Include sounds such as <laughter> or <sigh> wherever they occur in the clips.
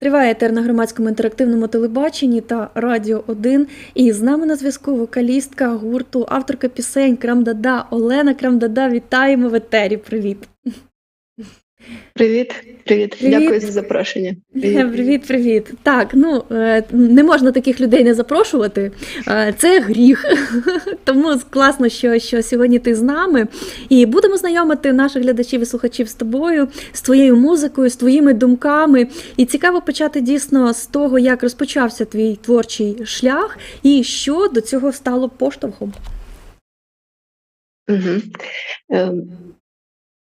Триває етер на громадському інтерактивному телебаченні та Радіо 1. І з нами на зв'язку вокалістка гурту, авторка пісень Крамдада Олена Крамдада. Вітаємо в етері. Привіт. Привіт, привіт, Привіт. дякую за запрошення. Привіт, привіт. Так, ну е, не можна таких людей не запрошувати. Е, Це гріх. <laughs> Тому класно, що, що сьогодні ти з нами. І будемо знайомити наших глядачів і слухачів з тобою, з твоєю музикою, з твоїми думками. І цікаво почати дійсно з того, як розпочався твій творчий шлях, і що до цього стало поштовхом. Угу.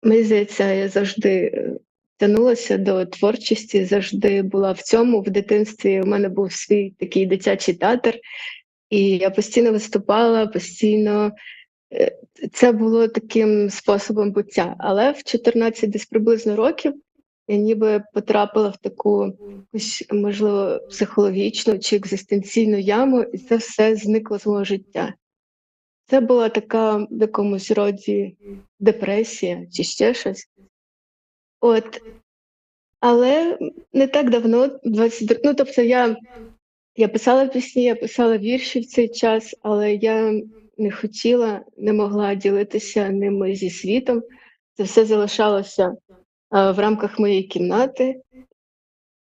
Мені здається, я завжди е, тягнулася до творчості, завжди була в цьому. В дитинстві у мене був свій такий дитячий театр, і я постійно виступала, постійно. е, Це було таким способом буття. Але в 14 десь приблизно років я ніби потрапила в таку можливо, психологічну чи екзистенційну яму, і це все зникло з мого життя. Це була така в якомусь роді депресія чи ще щось. От. Але не так давно, 22, ну тобто я, я писала пісні, я писала вірші в цей час, але я не хотіла, не могла ділитися ними зі світом. Це все залишалося в рамках моєї кімнати.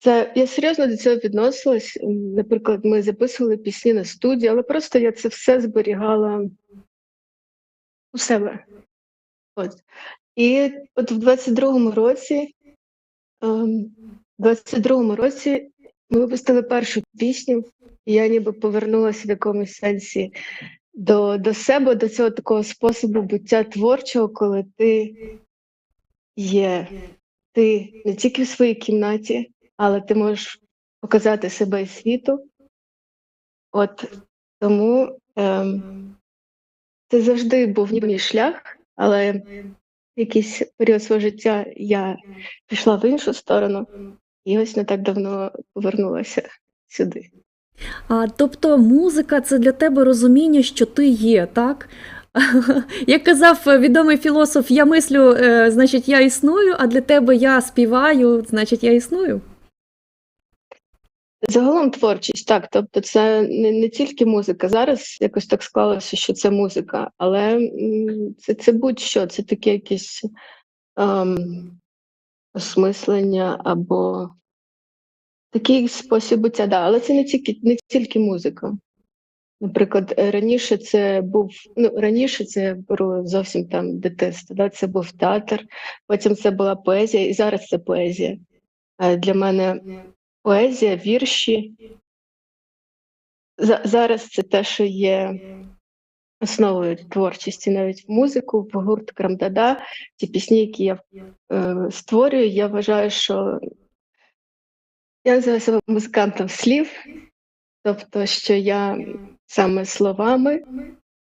Це я серйозно до цього відносилась. Наприклад, ми записували пісні на студії, але просто я це все зберігала у себе. От. І от в 22-му році, ем, в 22-му році ми випустили першу пісню, і я ніби повернулася в якомусь сенсі до, до себе, до цього такого способу буття творчого, коли ти є, ти не тільки в своїй кімнаті, але ти можеш показати себе світу. От тому ем, це завжди був мій шлях, але якийсь період свого життя я пішла в іншу сторону, і ось не так давно повернулася сюди. А, тобто музика це для тебе розуміння, що ти є, так? <laughs> Як казав відомий філософ, я мислю, е, значить, я існую, а для тебе я співаю, значить, я існую. Загалом творчість, так. Тобто, це не, не тільки музика. Зараз якось так склалося, що це музика, але це, це будь-що, це таке якесь ем, осмислення або такий спосіб буття, да. але це не тільки, не тільки музика. Наприклад, е, раніше це був, ну раніше це я беру зовсім там дитинство, да, це був театр, потім це була поезія, і зараз це поезія. Е, Для мене поезія, вірші. За- Зараз це те, що є основою творчості, навіть музику, в гурт Крамдада, ті пісні, які я е, створюю, я вважаю, що я називаю себе музикантом слів, тобто, що я саме словами,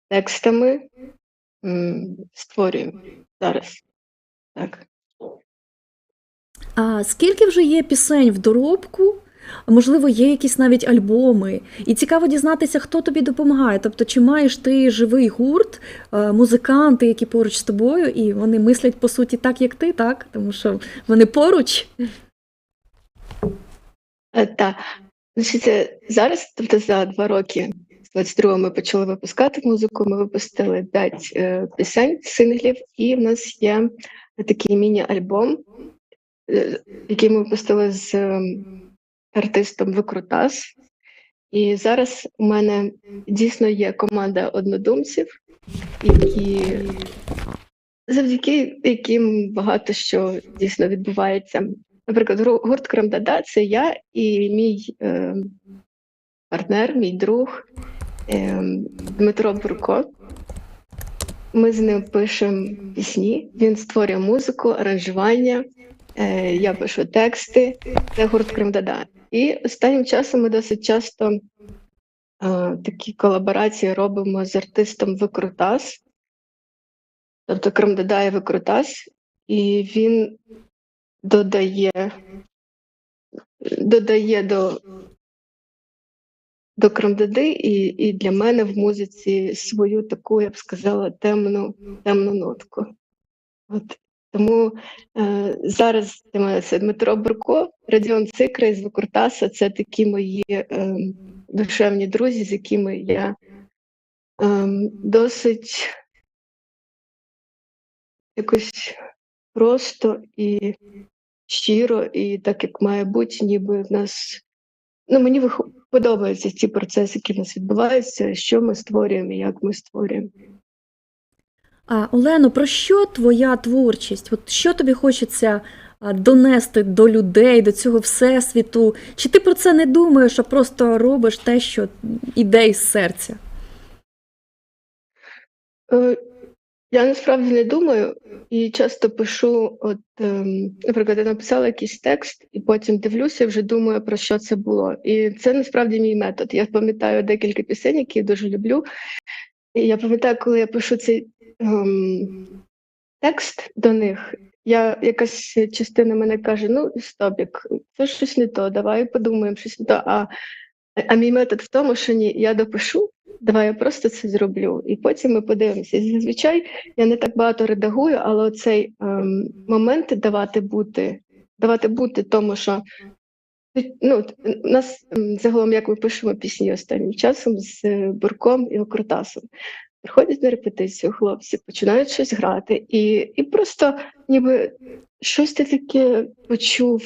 текстами м, створюю зараз. Так. А скільки вже є пісень в доробку? Можливо, є якісь навіть альбоми. І цікаво дізнатися, хто тобі допомагає. Тобто, чи маєш ти живий гурт, е, музиканти, які поруч з тобою, і вони мислять по суті так, як ти, так? Тому що вони поруч. Е, Та значить, е, зараз, тобто за два роки, з 22-го ми почали випускати музику. Ми випустили 5 е, пісень, синглів, і в нас є такий міні-альбом, який ми випустили з е, артистом Викрутас. І зараз у мене дійсно є команда однодумців, які завдяки яким багато що дійсно відбувається. Наприклад, гурт Крамдада це я і мій е, партнер, мій друг е, Дмитро Бурко. Ми з ним пишемо пісні, він створює музику, аранжування, я пишу тексти. Це гурт Крамдада. І останнім часом ми досить часто е, такі колаборації робимо з артистом Викрутас, тобто Крамдада і Викрутас, і він додає, додає до, до Крамдади і, і для мене в музиці свою таку, я б сказала, темну, темну нотку. От Тому е, зараз це Дмитро Бурко, Радіон Цикра із Викрутаса це такі мої е, душевні друзі, з якими я е, досить якось просто і щиро, і так як має бути, ніби в нас. Ну, мені подобаються ці процеси, які в нас відбуваються, що ми створюємо і як ми створюємо. А, Олено, про що твоя творчість? От що тобі хочеться донести до людей, до цього всесвіту? Чи ти про це не думаєш, а просто робиш те, що іде із серця? Е, Я насправді не думаю і часто пишу, от, ем, наприклад, я написала якийсь текст, і потім дивлюся, і вже думаю, про що це було. І це насправді мій метод. Я пам'ятаю декілька пісень, які я дуже люблю. І я пам'ятаю, коли я пишу цей ем, текст до них, я якась частина мене каже: ну, стопік, це щось не то, давай подумаємо, щось не то. А, а мій метод в тому, що ні, я допишу. Давай я просто це зроблю, і потім ми подивимося. Зазвичай я не так багато редагую, але цей ем, момент давати бути, давати бути тому, що ну, у нас ем, загалом, як ми пишемо пісні останнім часом з е, Бурком і Окрутасом. Приходять на репетицію хлопці, починають щось грати, і, і просто ніби щось ти таке почув,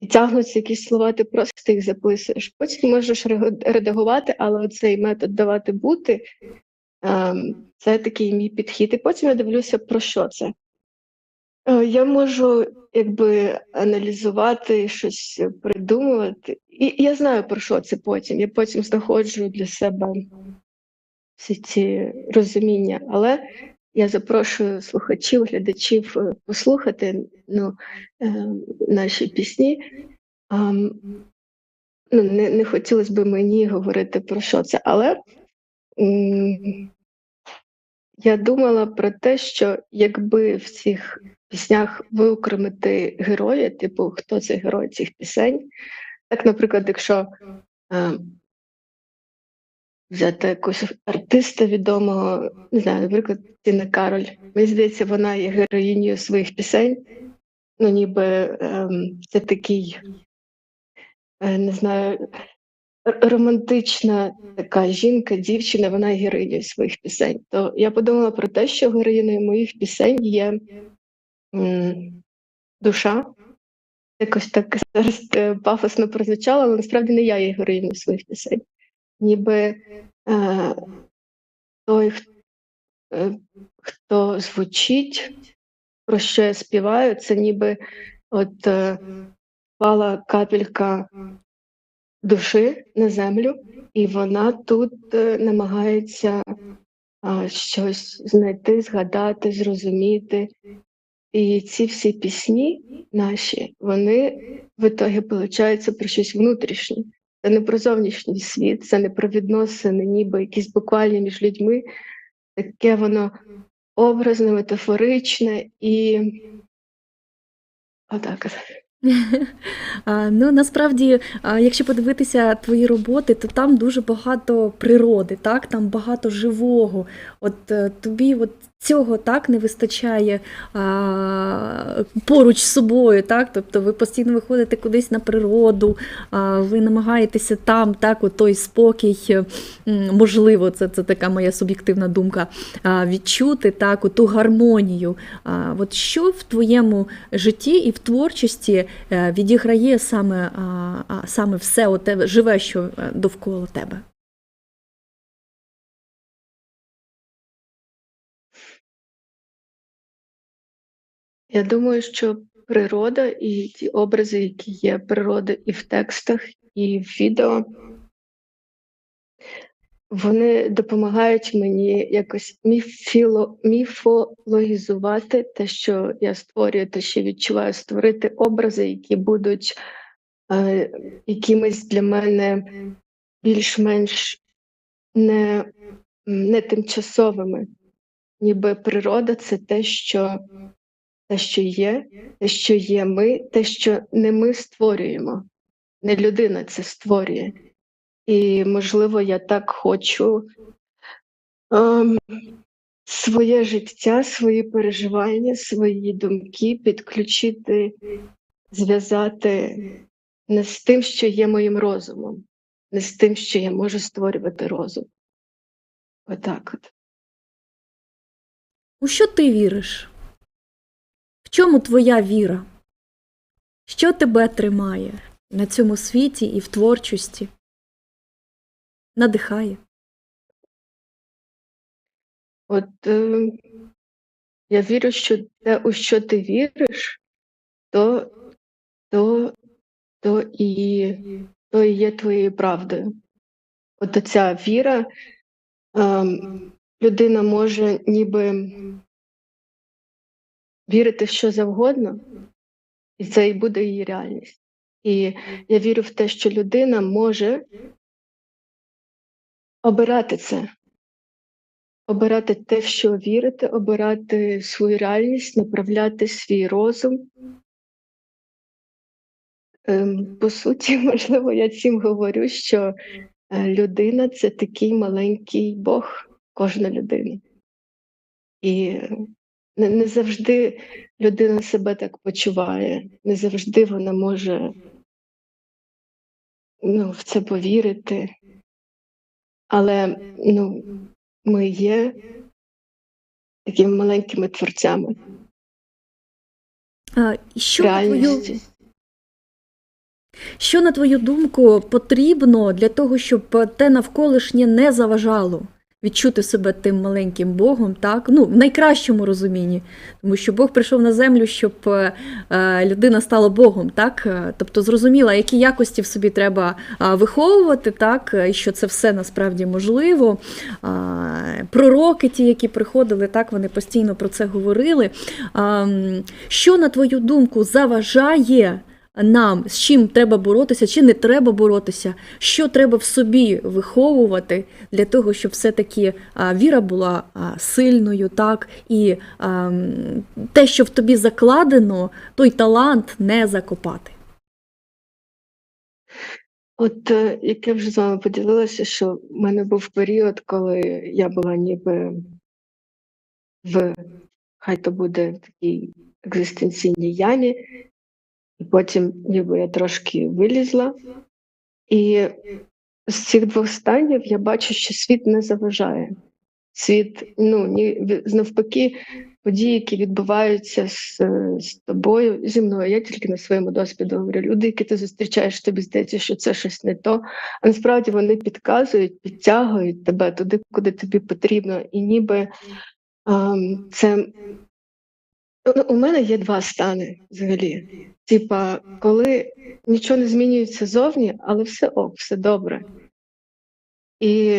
і тягнуться якісь слова, ти просто їх записуєш. Потім можеш редагувати, але цей метод давати бути ем, це такий мій підхід. І потім я дивлюся, про що це. Е, Я можу якби аналізувати щось, придумувати, і я знаю про що це потім. Я потім знаходжу для себе всі ці розуміння, але я запрошую слухачів, глядачів е, послухати ну, е, наші пісні. А, ну, не, не хотілося б мені говорити про що це, але м, я думала про те, що якби в цих піснях виокремити героя, типу, хто цей герой цих пісень. Так, наприклад, якщо е, взяти якогось артиста відомого, не знаю, наприклад, Тіна Кароль. Мені здається, вона є героїнею своїх пісень. Ну, ніби ем, це такий, е, не знаю, романтична така жінка, дівчина, вона є героїнею своїх пісень. То я подумала про те, що героїною моїх пісень є м, душа. Якось так зараз е, пафосно прозвучало, але насправді не я є героїнею своїх пісень. Ніби е, той, е, хто звучить, про що я співаю, це ніби от е, впала капелька душі на землю, і вона тут е, намагається а, щось знайти, згадати, зрозуміти. І ці всі пісні наші, вони в ітогі получаються про щось внутрішнє. Це не про зовнішній світ, це не про відносини, ніби якісь буквальні між людьми. Таке воно образне, метафоричне і отак. <laughs> Ну, насправді, якщо подивитися твої роботи, то там дуже багато природи, так? Там багато живого. От е, тобі от цього так не вистачає а, поруч з собою, так? Тобто ви постійно виходите кудись на природу, а, ви намагаєтеся там, так, от той спокій, можливо, це, це така моя суб'єктивна думка, а, відчути так, ту гармонію. А, От що в твоєму житті і в творчості е, відіграє саме, а, саме все у тебе живе, що е, довкола тебе? Я думаю, що природа і ті образи, які є природи і в текстах, і в відео, вони допомагають мені якось міфіло, міфологізувати те, що я створюю, те, що відчуваю, створити образи, які будуть е, якимись для мене більш-менш не, не тимчасовими. Ніби природа це те, що те, що є, те, що є ми, те, що не ми створюємо, не людина це створює. І, можливо, я так хочу ем, своє життя, свої переживання, свої думки підключити, зв'язати не з тим, що є моїм розумом, не з тим, що я можу створювати розум. Отак от. У що ти віриш? Чому твоя віра? Що тебе тримає на цьому світі і в творчості? Надихає? От е, я вірю, що те, у що ти віриш, то, то, то, і, то і є твоєю правдою. От ця віра, ем, людина може ніби вірити в що завгодно, і це і буде її реальність. І я вірю в те, що людина може обирати це, обирати те, в що вірити, обирати свою реальність, направляти свій розум. Ем, По суті, <laughs> можливо, я цим говорю, що е, людина це такий маленький Бог, кожна людина. І не, не завжди людина себе так почуває, не завжди вона може ну, в це повірити. Але ну, ми є такими маленькими творцями. А, що, на твою, що, на твою думку, потрібно для того, щоб те навколишнє не заважало відчути себе тим маленьким Богом, так? Ну, в найкращому розумінні. Тому що Бог прийшов на землю, щоб е, е, людина стала Богом, так? Е, Тобто зрозуміла, які якості в собі треба виховувати, так? І що це все насправді можливо. Пророки, ті, які приходили, так, вони постійно про це говорили. Що, на твою думку, заважає нам, з чим треба боротися, чи не треба боротися, що треба в собі виховувати для того, щоб все-таки віра була сильною, так, і те, що в тобі закладено, той талант не закопати. От е, як я вже з вами поділилася, що в мене був період, коли я була ніби в хай то буде такій екзистенційній ямі, і потім ніби я трошки вилізла. І з цих двох станів я бачу, що світ не заважає. Світ, ну ні, навпаки, події, які відбуваються з, з тобою, зі мною. Я тільки на своєму досвіду говорю. Люди, які ти зустрічаєш, тобі здається, що це щось не то. А насправді вони підказують, підтягують тебе туди, куди тобі потрібно. І ніби ем, це у мене є два стани взагалі. Типа, коли нічого не змінюється зовні, але все ок, все добре. І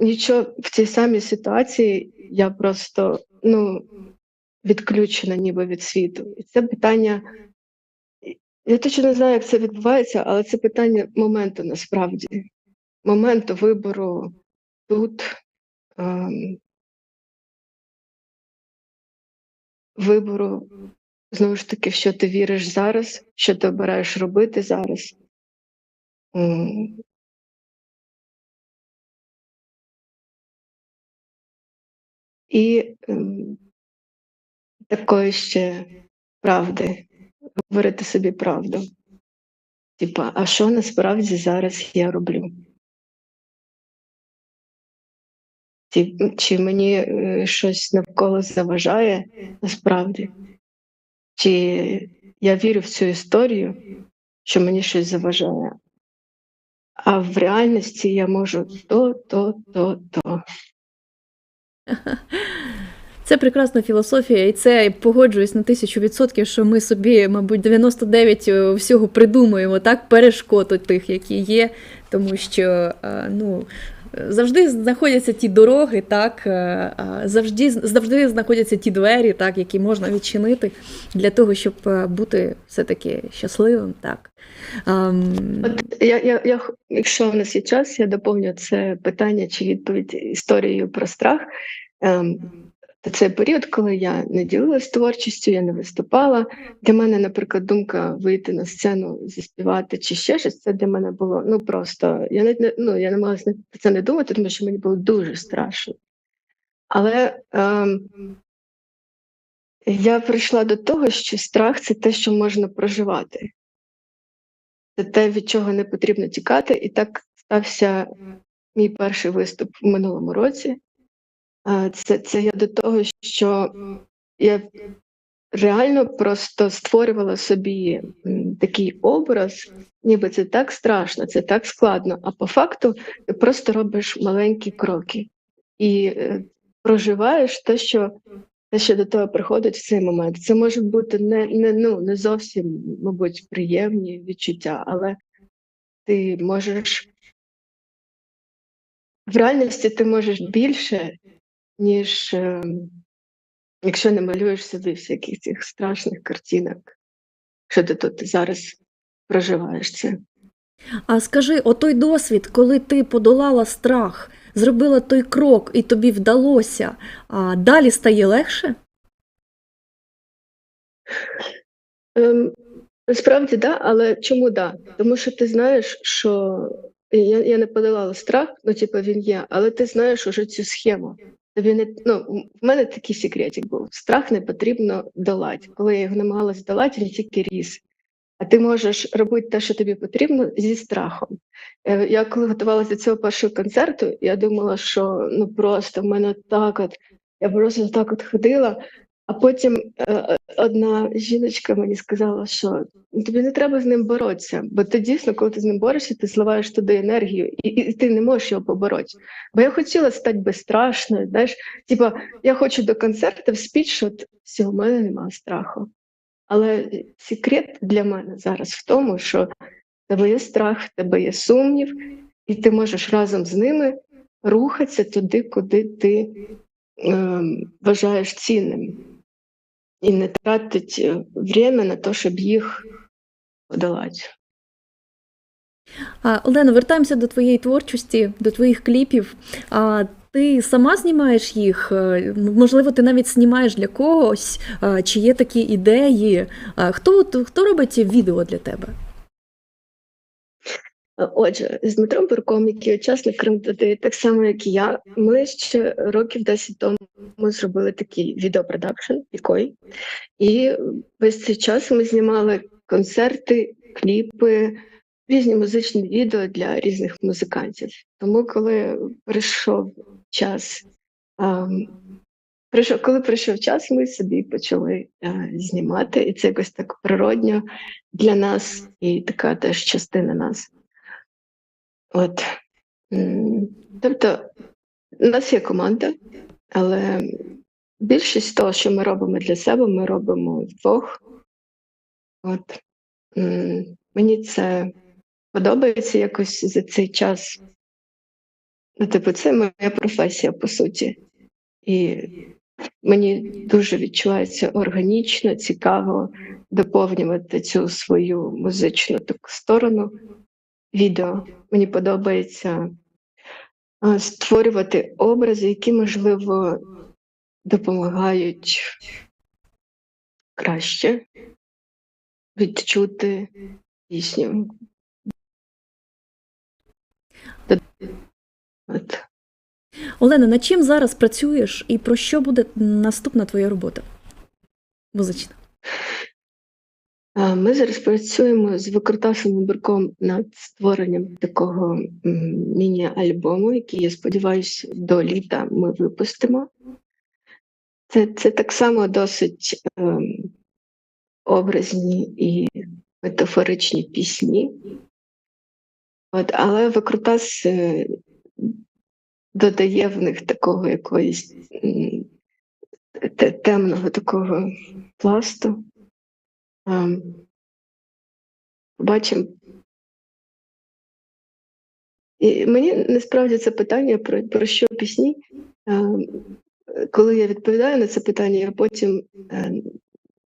нічого в цій самій ситуації я просто ну, відключена ніби від світу. І це питання. Я точно не знаю, як це відбувається, але це питання моменту насправді, моменту вибору тут. Ем, вибору, знову ж таки, в що ти віриш зараз, що ти обираєш робити зараз. І ем, такої ще правди, говорити собі правду. Типа, а що насправді зараз я роблю? Чи мені е, щось навколо заважає насправді? Чи я вірю в цю історію, що мені щось заважає? А в реальності я можу то, то, то, то. Це прекрасна філософія, і це погоджуюсь на тисячу відсотків, що ми собі, мабуть, 99 всього придумуємо, так, перешкод тих, які є, тому що е, ну. Завжди знаходяться ті дороги, так е, завжди, завжди знаходяться ті двері, так, які можна відчинити для того, щоб е, бути все-таки щасливим. Так. Ем, От я, я, я, якщо в нас є час, я доповню це питання чи відповідь історією про страх. Ем, це період, коли я не ділилась творчістю, я не виступала. Для мене, наприклад, думка вийти на сцену, заспівати чи ще щось, це для мене було ну просто. Я навіть не ну я намагалася про це не думати, тому що мені було дуже страшно. Але ем, я прийшла до того, що страх це те, що можна проживати. Це те, від чого не потрібно тікати. І так стався мій перший виступ в минулому році. Це, це я до того, що я реально просто створювала собі такий образ, ніби це так страшно, це так складно. А по факту ти просто робиш маленькі кроки і е, проживаєш те, що те, що до тебе приходить в цей момент. Це можуть бути не, не, ну, не зовсім, мабуть, приємні відчуття, але ти можеш в реальності ти можеш більше, ніж е, якщо не малюєш собі всяких цих страшних картинок, що ти тут зараз проживаєш це. А скажи, отой досвід, коли ти подолала страх, зробила той крок і тобі вдалося, а далі стає легше? Ем, Справді, да, але чому да? Тому що ти знаєш, що я, я не подолала страх, ну типу він є, але ти знаєш уже цю схему. Не ну в мене такий секретик був. Страх не потрібно долати. Коли я його намагалась долати, він тільки ріс. А ти можеш робити те, що тобі потрібно, зі страхом. Е, Я коли готувалася до цього першого концерту, я думала, що ну просто в мене так от, я просто так от ходила, а потім одна жіночка мені сказала, що «Ну, тобі не треба з ним боротися, бо ти дійсно, коли ти з ним борешся, ти зливаєш туди енергію, і, і ти не можеш його побороти. Бо я хотіла стати безстрашною, знаєш, типа я хочу до концерту спіти, що все, у мене немає страху. Але секрет для мене зараз в тому, що в тебе є страх, в тебе є сумнів, і ти можеш разом з ними рухатися туди, куди ти ем, вважаєш цінним, і не тратить е, время на те, щоб їх подолати. Олена, вертаємося до твоєї творчості, до твоїх кліпів. А, ти сама знімаєш їх? Е, Можливо, ти навіть знімаєш для когось, чи є такі ідеї? Хто, хто робить відео для тебе? Е, Отже, з Дмитром Бурком, який учасник Кримтоди, так само як і я, ми ще років 10 тому зробили такий відеопродакшн пікой. І весь цей час ми знімали концерти, кліпи, різні музичні відео для різних музикантів. Тому, коли прийшов час, ем, прийшов, коли прийшов час, ми собі почали е, знімати, і це якось так природньо для нас, і така теж частина нас. От. Тобто, у нас є команда, але більшість того, що ми робимо для себе, ми робимо вдвох. От. Мені це подобається якось за цей час. Ну, типу, це моя професія, по суті. І мені дуже відчувається органічно, цікаво доповнювати цю свою музичну таку сторону відео. Мені подобається створювати образи, які, можливо, допомагають краще відчути пісню. От. Олена, над чим зараз працюєш і про що буде наступна твоя робота? Музична. Ми зараз працюємо з Викрутасом Бурком над створенням такого міні-альбому, який, я сподіваюся, до літа ми випустимо. Це, це так само досить ем, образні і метафоричні пісні. От, але Викрутас е, додає в них такого якоїсь м, те- темного такого пласту. Ем, Побачимо. І мені насправді це питання про, про що пісні. Ем, Коли я відповідаю на це питання, я потім ем,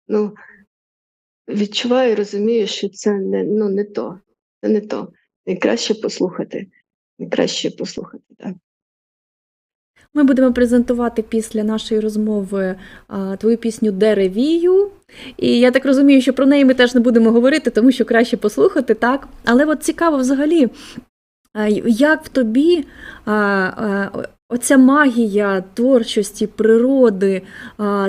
ну, відчуваю і розумію, що це не, ну, не то. Це не то. Найкраще послухати. Найкраще послухати, так. Ми будемо презентувати після нашої розмови а, твою пісню Деревію. І я так розумію, що про неї ми теж не будемо говорити, тому що краще послухати, так? Але от цікаво взагалі, як в тобі а, а, Оця магія творчості, природи,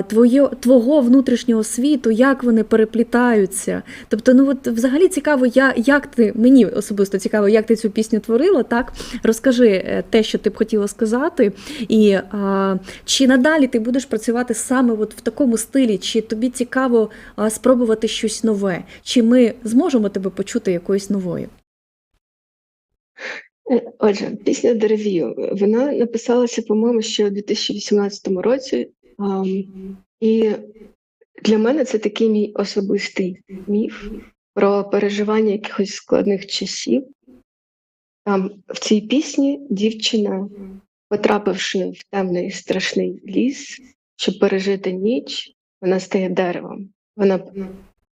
твоє, твого внутрішнього світу, як вони переплітаються. Тобто, ну от взагалі цікаво, я, як ти мені особисто цікаво, як ти цю пісню творила. Так розкажи е, те, що ти б хотіла сказати, і а, чи надалі ти будеш працювати саме от в такому стилі, чи тобі цікаво спробувати щось нове, чи ми зможемо тебе почути якоюсь новою? Е, Отже, пісня Деревію. Вона написалася, по-моєму, ще у 2018 році. І для мене це такий мій особистий міф про переживання якихось складних часів. Там в цій пісні дівчина, потрапивши в темний страшний ліс, щоб пережити ніч, вона стає деревом. Вона,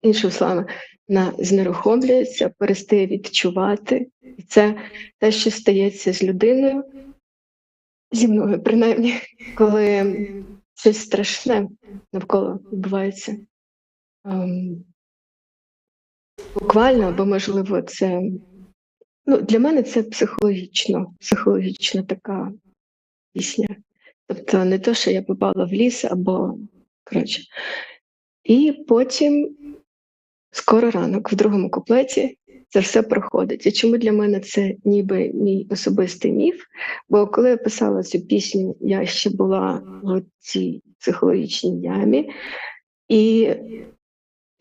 іншими словами, вона знерухомлюється, перестає відчувати. І це те, що стається з людиною, зі мною, принаймні, коли щось страшне навколо відбувається. Ем, буквально, або, можливо, це ну, для мене це психологічно, психологічна така пісня. Тобто не то, що я попала в ліс, або коротше. І потім скоро ранок в другому куплеті це все проходить. І чому для мене це ніби мій особистий міф? Бо коли я писала цю пісню, я ще була в цій психологічній ямі, і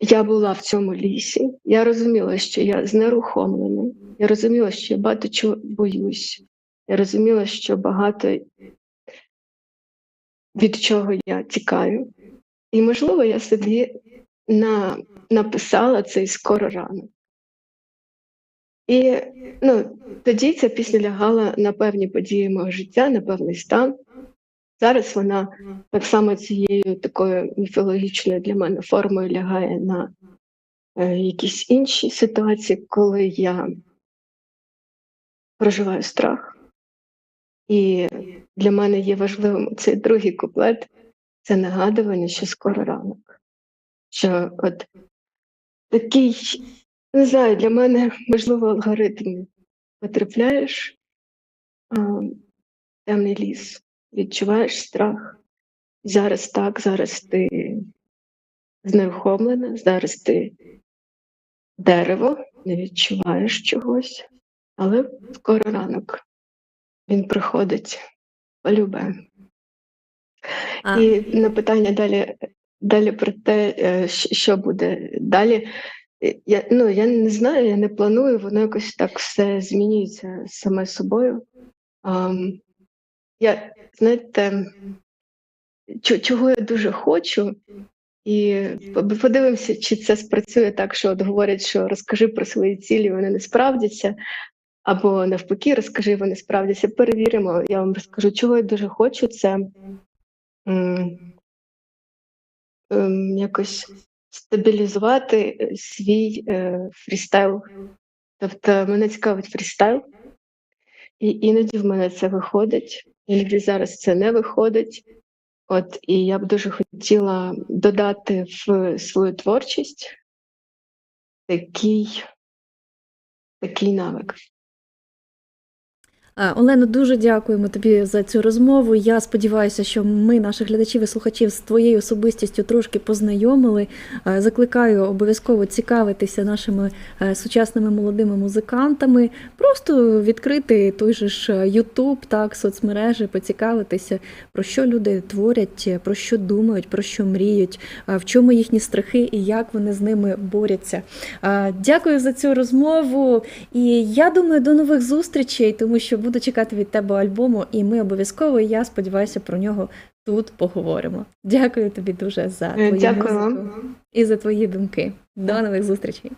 я була в цьому лісі. Я розуміла, що я знерухомлена. Я розуміла, що я багато чого боюсь. Я розуміла, що багато від чого я тікаю. І, можливо, я собі на, написала цей скоро ранок. І ну, тоді ця пісня лягала на певні події мого життя, на певний стан. Зараз вона так само цією такою міфологічною для мене формою лягає на е, якісь інші ситуації, коли я проживаю страх. І для мене є важливим цей другий куплет це нагадування, що скоро ранок. Що от такий, не знаю, для мене можливо алгоритм потрапляєш а, темний ліс, відчуваєш страх. Зараз так, зараз ти знерухомлена, зараз ти дерево, не відчуваєш чогось, але скоро ранок. Він приходить. Полюбе. І на питання далі, далі про те, е, що буде далі. е, Я, ну, я не знаю, я не планую, воно якось так все змінюється саме собою. Ам, я, знаєте, чого я дуже хочу, і подивимося, чи це спрацює так, що от говорять, що розкажи про свої цілі, вони не справдяться. Або навпаки, розкажи, вони справдяться. Перевіримо. Я вам розкажу, чого я дуже хочу. Це ем, якось стабілізувати е, свій е, фрістайл. Тобто мене цікавить фрістайл, і іноді в мене це виходить, іноді зараз це не виходить. От, і я б дуже хотіла додати в свою творчість такий, такий навик. А, Олено, дуже дякуємо тобі за цю розмову. Я сподіваюся, що ми, наших глядачів і слухачів, з твоєю особистістю трошки познайомили. Е, Закликаю обов'язково цікавитися нашими е, сучасними молодими музикантами. Просто відкрити той же ж YouTube, так, соцмережі, поцікавитися, про що люди творять, про що думають, про що мріють, е, в чому їхні страхи і як вони з ними борються. Е, Дякую за цю розмову. І я думаю, до нових зустрічей, тому що буду чекати від тебе альбому, і ми обов'язково, я сподіваюся, про нього тут поговоримо. Дякую тобі дуже за Е, твою Дякую музику і за твої думки. До нових зустрічей.